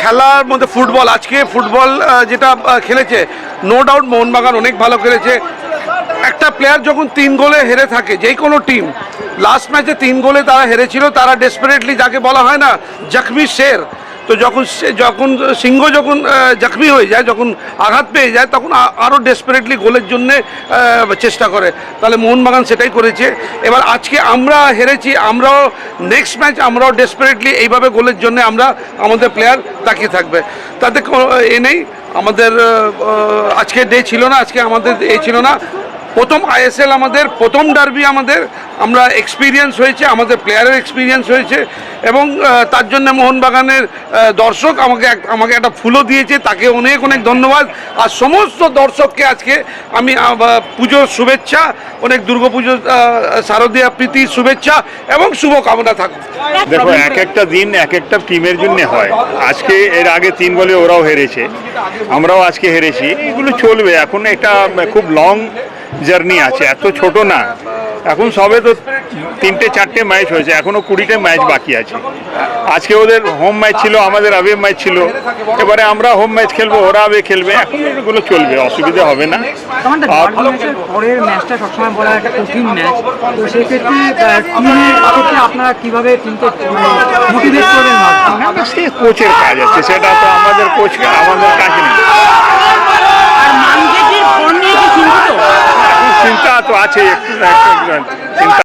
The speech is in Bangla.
খেলার মধ্যে ফুটবল, আজকে ফুটবল যেটা খেলেছে নো ডাউট মোহনবাগান অনেক ভালো খেলেছে। একটা প্লেয়ার যখন তিন গোলে হেরে থাকে, যে কোনো টিম লাস্ট ম্যাচে তিন গোলে তারা হেরেছিল, তারা ডেসপারেটলি যাকে বলা হয় না, জখমি শের তো যখন সে যখন, সিংহ যখন জখমি হয়ে যায়, যখন আঘাত পেয়ে যায়, তখন আরও ডেসপারেটলি গোলের জন্য চেষ্টা করে। তাহলে মোহনবাগান সেটাই করেছে। এবার আজকে আমরা হেরেছি, আমরাও নেক্সট ম্যাচ আমরাও ডেসপারেটলি এইভাবে গোলের জন্য আমরা, আমাদের প্লেয়ার তাকিয়ে থাকবে। তাতে এ নেই, আমাদের আজকে ডে ছিল না, আজকে আমাদের এ ছিল না। প্রথম আইএসএল আমাদের, প্রথম ডার্বি আমাদের, আমরা এক্সপিরিয়েন্স হয়েছে, আমাদের প্লেয়ারের এক্সপিরিয়েন্স হয়েছে এবং তার জন্য মোহনবাগানের দর্শক আমাকে আমাকে একটা ফুলও দিয়েছে, তাকে অনেক অনেক ধন্যবাদ। আর সমস্ত দর্শককে আজকে আমি পুজোর শুভেচ্ছা, অনেক দুর্গাপুজোর শারদীয়া প্রীতির শুভেচ্ছা এবং শুভকামনা থাকুক। দেখো, এক একটা দিন, এক একটা টিমের জন্য হয়। আজকে এর আগে তিন বলে ওরাও হেরেছে, আমরাও আজকে হেরেছি, এগুলো চলবে। এখন একটা খুব লং জার্নি আছে এত ছোট না। এখন সবে তো তিনটে চারটে ম্যাচ হয়েছে এখনও কুড়িটা ম্যাচ বাকি আছে। আজকে ওদের হোম ম্যাচ ছিল আমাদের আবে ম্যাচ ছিল। এবারে আমরা হোম ম্যাচ খেলব ওরা আবে খেলবে এখন এগুলো চলবে অসুবিধা হবে না। আমাদের আর ডার্বি ম্যাচের পরের ম্যাচটা সবসময় বলা একটা কঠিন ম্যাচ তো সেই ক্ষেত্রে আহ, টিমের ক্ষেত্রে আপনারা কীভাবে মোটিভেট করবেন সে কোচের কাজ আছে সেটা তো আমাদের কোচকে আমাদের কাজ নেই। চিন্তা তো আছে একটু না একটু চিন্তা